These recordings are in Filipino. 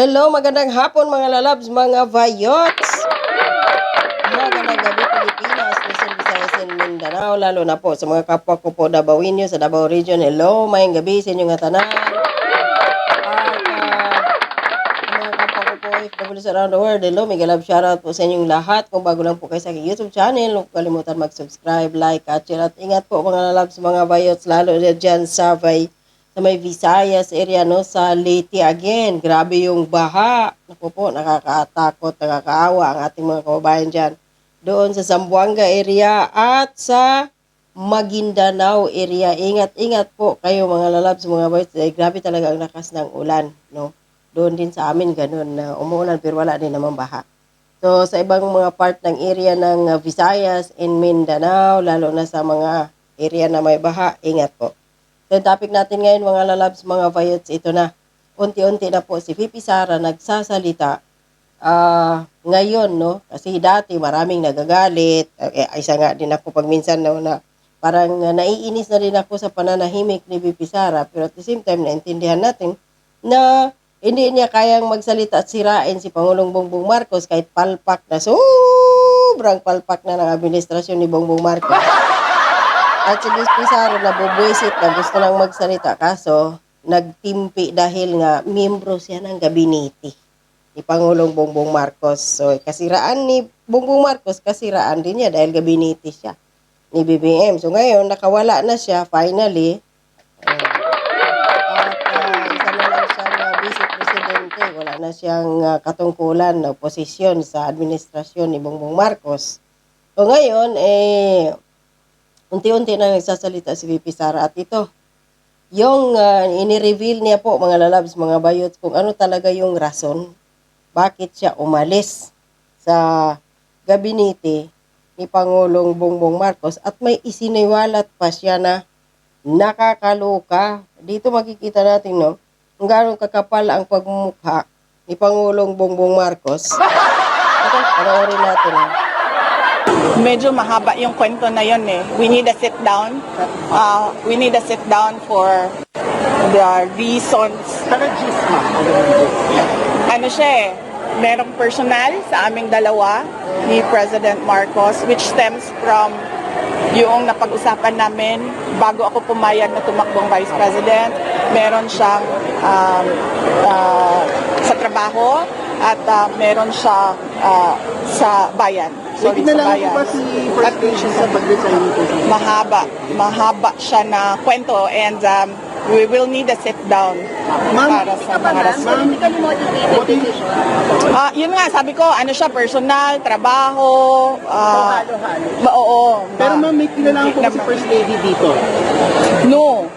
Hello, magandang hapon mga lalabs, mga vayots. Magandang gabi Pilipinas, Luzon, Visayas, and Mindanao, lalo na po sa mga kapwa ko po Dabawinyo sa Davao Region. Hello, mayang gabi sa inyong tanan. At ah, mga kapwa ko po OFWs around the world, hello, mega love shoutout po sa inyong lahat. Kung bago lang po kayo sa aking YouTube channel, huwag kalimutan mag-subscribe, like, at share. At ingat po mga lalabs, mga vayots, lalo na dyan sa Bay sa may Visayas area no sa Leyte again. Grabe yung baha. Naku po, nakakatakot, nakakaawa ang ating mga kababayan diyan. Doon sa Zamboanga area at sa Maguindanao area. Ingat-ingat po kayo mga lalabs, mga boys. Eh, grabe talaga ang lakas ng ulan, no? Doon din sa amin ganun na umuulan pero wala din naman baha. So sa ibang mga part ng area ng Visayas and Mindanao, lalo na sa mga area na may baha, ingat po. So, topic natin ngayon, mga lalabs, mga vayots, ito na. Unti-unti na po si Pipi Sara nagsasalita. Ah, ngayon, no? Kasi dati maraming nagagalit. Eh, isa nga din ako pag minsan no, na parang uh, naiinis na rin ako sa pananahimik ni Pipi Sara. Pero at the same time, naintindihan natin na hindi niya kayang magsalita at sirain si Pangulong Bongbong Marcos kahit palpak na sobrang palpak na ng administrasyon ni Bongbong Marcos. At si Luis Pizarro na bubuisit na gusto nang magsalita kaso nagtimpi dahil nga miyembro siya ng gabinete ni Pangulong Bongbong Marcos. So kasiraan ni Bongbong Marcos, kasiraan din niya dahil gabinete siya ni BBM. So ngayon nakawala na siya finally. At isa na lang siyang uh, vice presidente. Wala na siyang ah, katungkulan na posisyon sa administrasyon ni Bongbong Marcos. So ngayon, eh, unti-unti na nagsasalita si VP Sara at ito, yung uh, ini-reveal niya po mga lalabs, mga bayots, kung ano talaga yung rason bakit siya umalis sa gabinete ni Pangulong Bongbong Marcos at may isiniwalat pa siya na nakakaloka. Dito makikita natin, no, kung gano'ng kakapal ang pagmumukha ni Pangulong Bongbong Marcos. Ito, panoorin natin. No? Medyo mahaba yung kwento na yun eh. We need a sit down. Uh, we need a sit down for the reasons. Ano siya eh, merong personal sa aming dalawa ni President Marcos which stems from yung napag-usapan namin bago ako pumayag na tumakbong Vice President. Meron siyang um, uh, sa trabaho at uh, meron siya uh, sa bayan. Sorry, sa na lang bayan. ba si First Lady sa pag-resign po? mahaba, mahaba siya na kwento and um, we will need a sit down Ma'am, para sa mga rason. Ma'am, motiv- Ah, yun nga, sabi ko, ano siya, personal, trabaho, ah, ma- oo. Pero ma- ma'am, may kilala po hindi si. First Lady dito. No.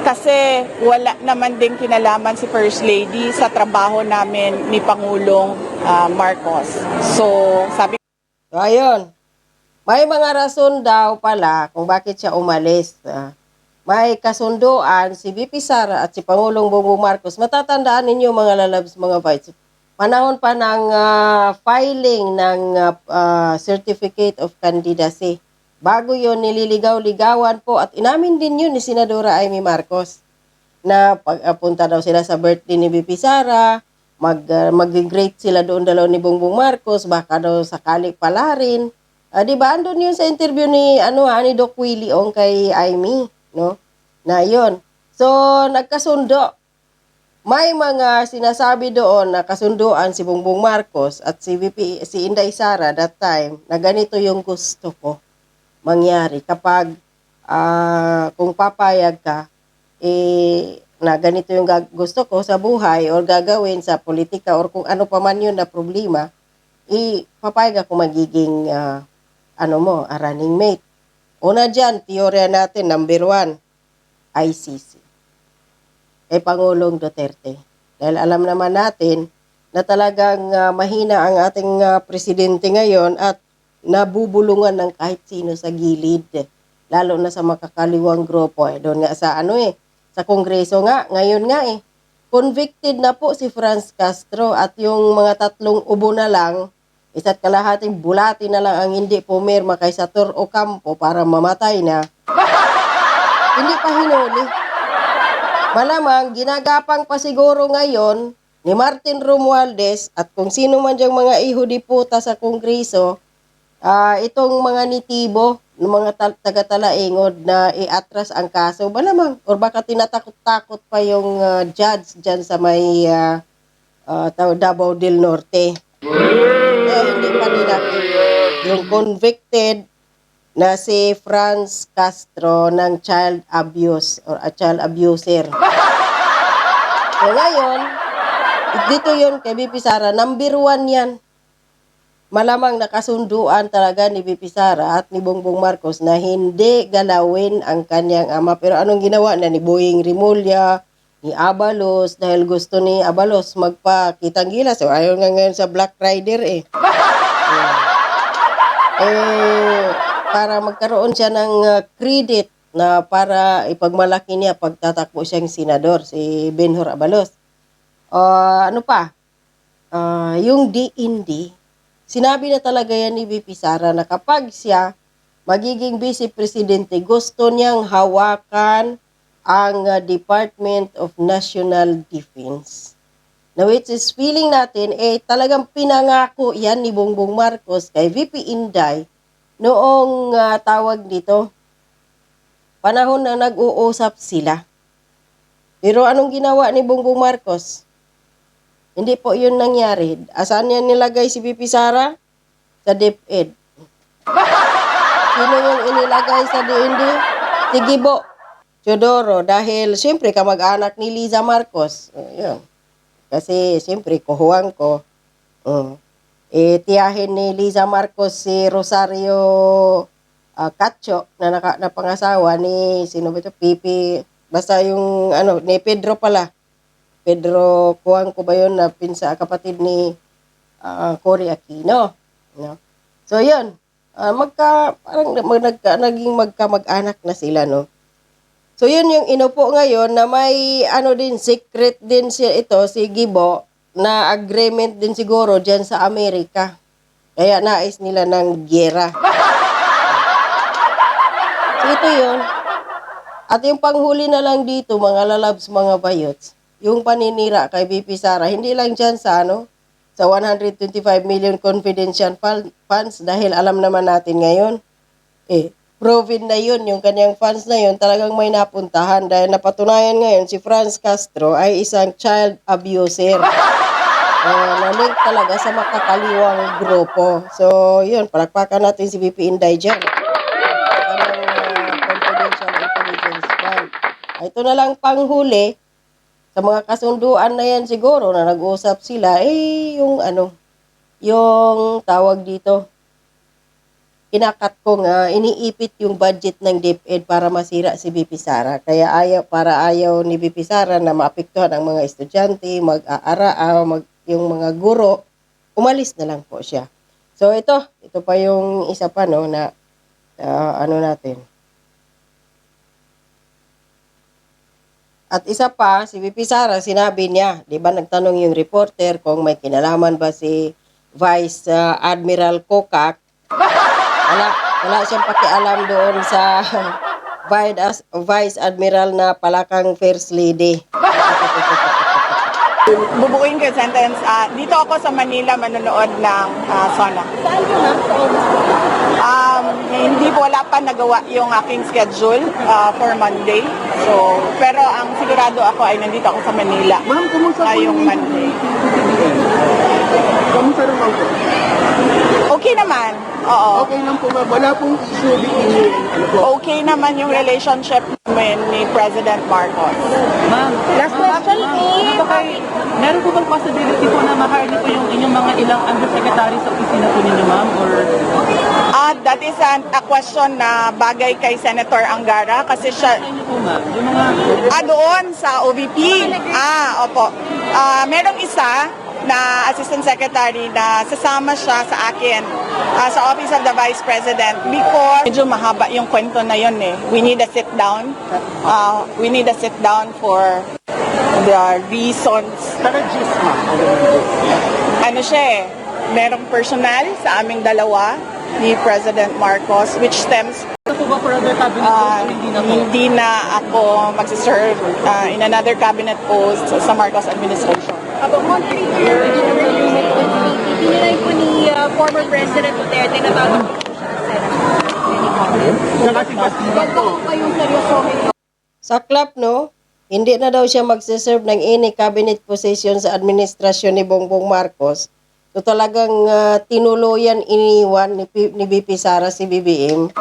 Kasi wala naman din kinalaman si First Lady sa trabaho namin ni Pangulong ah, Marcos. So, sabi So, ayun. May mga rason daw pala kung bakit siya umalis. May kasunduan si VP Sara at si Pangulong Bongbong Marcos. Matatandaan ninyo mga lalabs, mga bites. Panahon pa ng ah, filing ng ah, Certificate of Candidacy. Bago yon nililigaw-ligawan po at inamin din yun ni Senadora Amy Marcos na pagpunta daw sila sa birthday ni VP Sara, mag, uh, mag-great sila doon dalaw ni Bongbong Marcos, baka daw sakali pala rin. Ah, di ba, andun yun sa interview ni, ano, ah, ni Doc Willie Ong kay Amy, no? Na yun. So, nagkasundo. May mga sinasabi doon na kasunduan si Bongbong Marcos at si VP, si Inday Sara that time na ganito yung gusto ko mangyari kapag ah, kung papayag ka eh na ganito yung gusto ko sa buhay or gagawin sa politika or kung ano pa man yun na problema, eh, papayag ako magiging ah, ano mo, a running mate. Una dyan, teorya natin, number one, ICC. Kay Pangulong Duterte. Dahil alam naman natin na talagang ah, mahina ang ating ah, presidente ngayon at nabubulungan ng kahit sino sa gilid. Lalo na sa makakaliwang grupo. Eh. Doon nga sa ano eh, sa kongreso nga, ngayon nga eh. Convicted na po si Franz Castro at yung mga tatlong ubo na lang, isa't kalahating bulati na lang ang hindi pumirma kay Sator Ocampo para mamatay na. hindi pa hinuli. Malamang, ginagapang pa siguro ngayon ni Martin Romualdez at kung sino man diyang mga iho di puta sa Kongreso, ah, itong mga nitibo ng mga ta- taga-talaingod na iatras ang kaso, ba lamang? Or baka tinatakot-takot pa yung ah, judge dyan sa may ah, taw- Davao del Norte. Kaya hindi pa nila yung convicted na si Franz Castro ng child abuse or a child abuser. So ngayon, dito yun kay BP Sara, number one yan. Malamang nakasunduan talaga ni BP Sara at ni Bongbong Marcos na hindi galawin ang kanyang ama. Pero anong ginawa na ni Boying Rimulya, ni Abalos, dahil gusto ni Abalos magpakitang gilas. So ayaw nga ngayon sa Black Rider eh. eh, para magkaroon siya ng uh, credit na para ipagmalaki niya pagtatakbo siyang senador, si Benhur Abalos. Ah, ano pa? Ah, yung DND, sinabi na talaga yan ni VP Sara na kapag siya magiging vice presidente, gusto niyang hawakan ang uh, Department of National Defense. Na which is feeling natin, eh talagang pinangako yan ni Bongbong Marcos kay VP Inday noong ah, tawag dito, panahon na nag-uusap sila. Pero anong ginawa ni Bongbong Marcos? Hindi po yun nangyari. Asan yan nilagay si VP Sara? Sa DepEd. Sino yung inilagay sa DND? Si Gibo Chodoro. Dahil siyempre kamag-anak ni Liza Marcos. Oh, yun. Kasi siyempre kuhuang ko. Mm. Eh, tiyahin ni Liza Marcos si Rosario ah, Cacho na naka, na pangasawa ni sino ba ito? Pipi. Basta yung ano, ni Pedro pala. Pedro Kuang ko ba yun na pinsa kapatid ni ah, Cory Aquino. No? So yun, Ah, magka parang mag, nagka, naging magkamag-anak na sila no. So yun yung inupo ngayon na may ano din secret din siya ito si Gibo na agreement din siguro diyan sa Amerika. Kaya nais nila ng gera. So ito yun. At yung panghuli na lang dito, mga lalabs, mga bayots, yung paninira kay BP Sara, hindi lang dyan sa ano, sa 125 million confidential fund- funds dahil alam naman natin ngayon, eh, proven na yun, yung kanyang funds na yun, talagang may napuntahan dahil napatunayan ngayon si Franz Castro ay isang child abuser. Uh, na-link talaga sa makakaliwang grupo. So, yun, palakpakan natin si VP Inday dyan. Kanyang uh, confidential intelligence fund. Ah, Ito na lang panghuli, sa mga kasunduan na yan siguro na nag-usap sila, eh, yung ano, yung tawag dito, kinakat ko nga, iniipit yung budget ng DepEd para masira si BP Sara. Kaya ayaw, para ayaw ni BP Sara na maapektuhan ang mga estudyante, mag-aara, mag, yung mga guro, umalis na lang po siya. So ito, ito pa yung isa pa no na ah, ano natin. At isa pa, si VP Sara, sinabi niya, di ba nagtanong yung reporter kung may kinalaman ba si Vice ah, Admiral Kokak. Wala, wala siyang pakialam doon sa Vice, Vice Admiral na palakang First Lady. Bubuuin ko yung sentence. Ah, dito ako sa Manila manonood ng ah, Sona. Saan ka ma'am? Sa Um, hindi po wala pa nagawa yung aking schedule ah, for Monday. So, pero ang sigurado ako ay nandito ako sa Manila. Ma'am, kumusta po Ngayong yung Monday. Kamusta naman po? Okay naman. Oo. Okay lang po ma'am. Wala pong issue between you and ano po. Okay naman yung relationship namin ni President Marcos. Ma'am, Last question, ma'am, baka meron po bang possibility po na ma-hire niyo po yung inyong mga ilang undersecretary sa opisina po ninyo, ma'am? Or Ah, that is an, a question na bagay kay Senator Angara kasi siya sa inyo po, ma'am? Yung mga... Ah, doon sa OVP. Ah, opo. Ah, merong isa na Assistant Secretary na sasama siya sa akin ah, sa Office of the Vice President because medyo mahaba yung kwento na yun eh. We need a sit down. Ah, we need a sit down for the reasons. Ma'am. Ano siya eh, merong personal sa aming dalawa ni President Marcos which stems posts? Hindi na ako magsiserve ah, in another cabinet post sa Marcos administration. About with PDP. Tinilay po ni uh, former President Duterte na tatapos po siya sa Saklap, no? Hindi na daw siya magsiserve ng any cabinet position sa administrasyon ni Bongbong Marcos. So talagang ah, tinuluyan iniwan ni, P- ni BP Sara si BBM.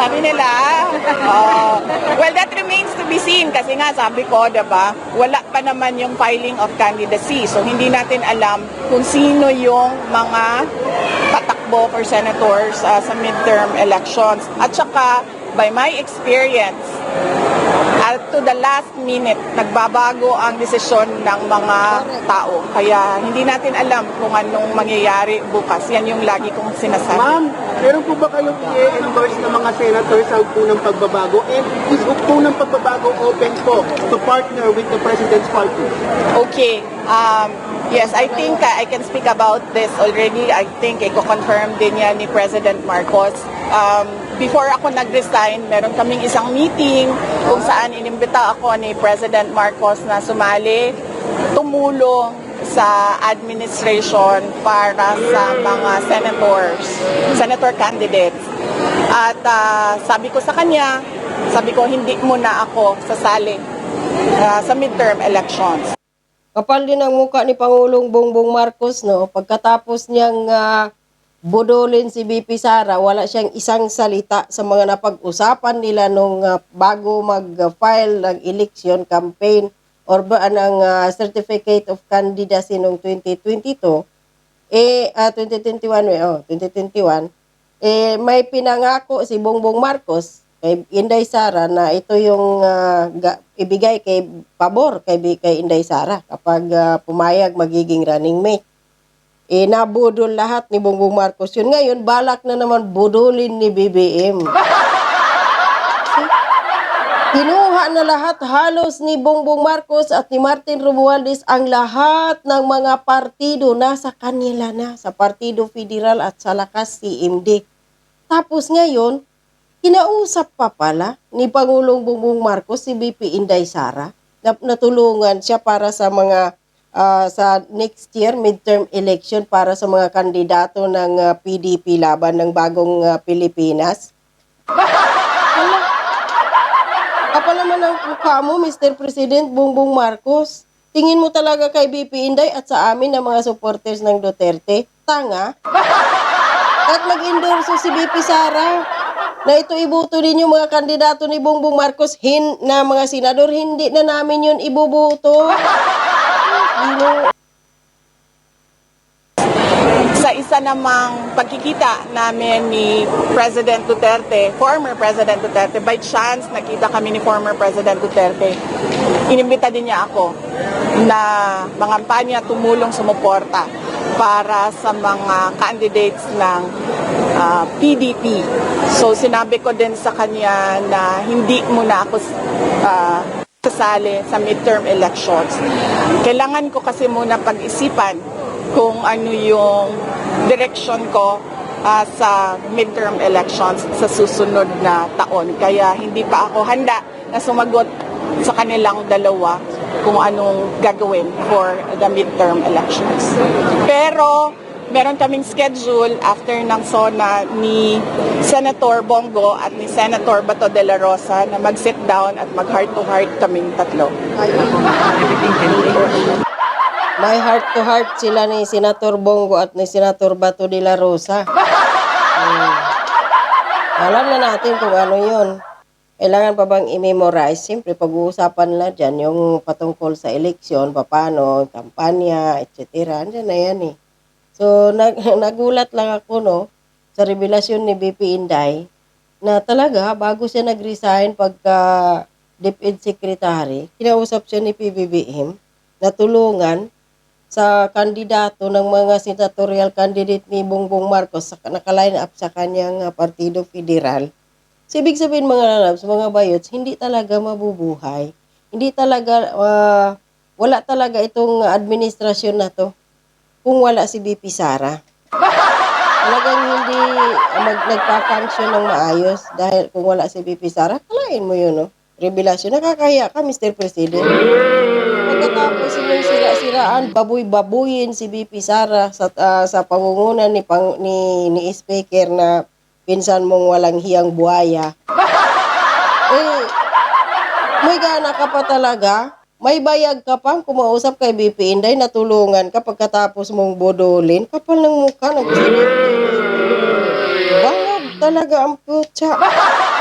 Sabi nila, oh, remains to be seen kasi nga sabi ko, 'di ba wala pa naman yung filing of candidacy. So, hindi natin alam kung sino yung mga tatakbo for senators uh, sa midterm elections. At saka, by my experience, at to the last minute, nagbabago ang desisyon ng mga tao. Kaya hindi natin alam kung anong mangyayari bukas. Yan yung lagi kong sinasabi. Ma'am, meron po ba kayong i-endorse ng mga senators sa ng pagbabago? And is po ng pagbabago open po to partner with the President's Party? Okay. Um, yes, I think uh, I can speak about this already. I think i-confirm din yan ni President Marcos. Um, before ako nag-resign, meron kaming isang meeting kung saan inimbita ako ni President Marcos na sumali, tumulong sa administration para sa mga senators, senator candidates. At ah, sabi ko sa kanya, sabi ko hindi muna ako sasali ah, sa midterm elections. Kapal din ang muka ni Pangulong Bongbong Marcos, no? Pagkatapos niyang ah, budolin si BP Sara, wala siyang isang salita sa mga napag-usapan nila nung ah, bago mag-file ng election campaign or ba ng ah, certificate of candidacy noong 2022 eh ah, 2021 eh, oh 2021 eh may pinangako si Bongbong Marcos kay Inday Sara na ito yung ga- ibigay kay pabor kay kay Inday Sara kapag ah, pumayag magiging running mate. Eh nabudol lahat ni Bongbong Marcos yun. Ngayon balak na naman budulin ni BBM Kinuha na lahat halos ni Bongbong Marcos at ni Martin Romualdez ang lahat ng mga partido. Nasa kanila na sa Partido Federal at sa lakas CMD. Tapos ngayon, kinausap pa pala ni Pangulong Bongbong Marcos si BP Inday Sara na natulungan siya para sa mga ah, sa next year midterm election para sa mga kandidato ng ah, PDP laban ng bagong ah, Pilipinas. Kapal naman ang mukha mo, Mr. President Bongbong Marcos. Tingin mo talaga kay BP Inday at sa amin na mga supporters ng Duterte? Tanga? At mag-endorso si BP Sara na ito ibuto din yung mga kandidato ni Bongbong Marcos hin na mga senador, hindi na namin yun ibubuto. Ano? Sa isa namang pagkikita namin ni President Duterte, former President Duterte, by chance nakita kami ni former President Duterte, inimbita din niya ako na mangampanya tumulong sumuporta para sa mga candidates ng ah, PDP. So sinabi ko din sa kanya na hindi muna ako ah, sasali sa midterm elections. Kailangan ko kasi muna pag-isipan kung ano yung direction ko ah, sa midterm elections sa susunod na taon. Kaya hindi pa ako handa na sumagot sa kanilang dalawa kung anong gagawin for the midterm elections. Pero meron kaming schedule after ng SONA ni Senator Bongo at ni Senator Bato de la Rosa na mag-sit down at mag-heart-to-heart kaming tatlo. May heart-to-heart sila ni Senator Bongo at ni Senator Bato de la Rosa. Hmm. Alam na natin kung ano yun. Kailangan pa bang i-memorize? Siyempre, pag-uusapan na dyan yung patungkol sa eleksyon, paano, kampanya, etc. Andyan na yan eh. So, nag, nagulat lang ako, no, sa revelasyon ni BP Inday, na talaga, bago siya nag-resign pagka DepEd Secretary, kinausap siya ni PBBM na tulungan sa kandidato ng mga senatorial candidate ni Bongbong Marcos sa nakaline up sa kanyang ah, Partido Federal. So, ibig sabihin mga lalabs, mga bayots, hindi talaga mabubuhay. Hindi talaga, ah, wala talaga itong administrasyon na to kung wala si BP Sara. Talagang hindi mag, nagpa-function ng maayos dahil kung wala si BP Sara, kalain mo yun, no? revelasyon. Nakakahiya ka, Mr. President. Pagkatapos yung sira-siraan, baboy-babuyin si BP Sara sa, ah, sa pangungunan ni, pang, ni, ni Speaker na pinsan mong walang hiyang buhaya. eh, may gana ka pa talaga. May bayag ka pang kumausap kay BP Inday na tulungan ka pagkatapos mong bodolin. Kapal ng mukha ng presidente. Bangag talaga ang putya.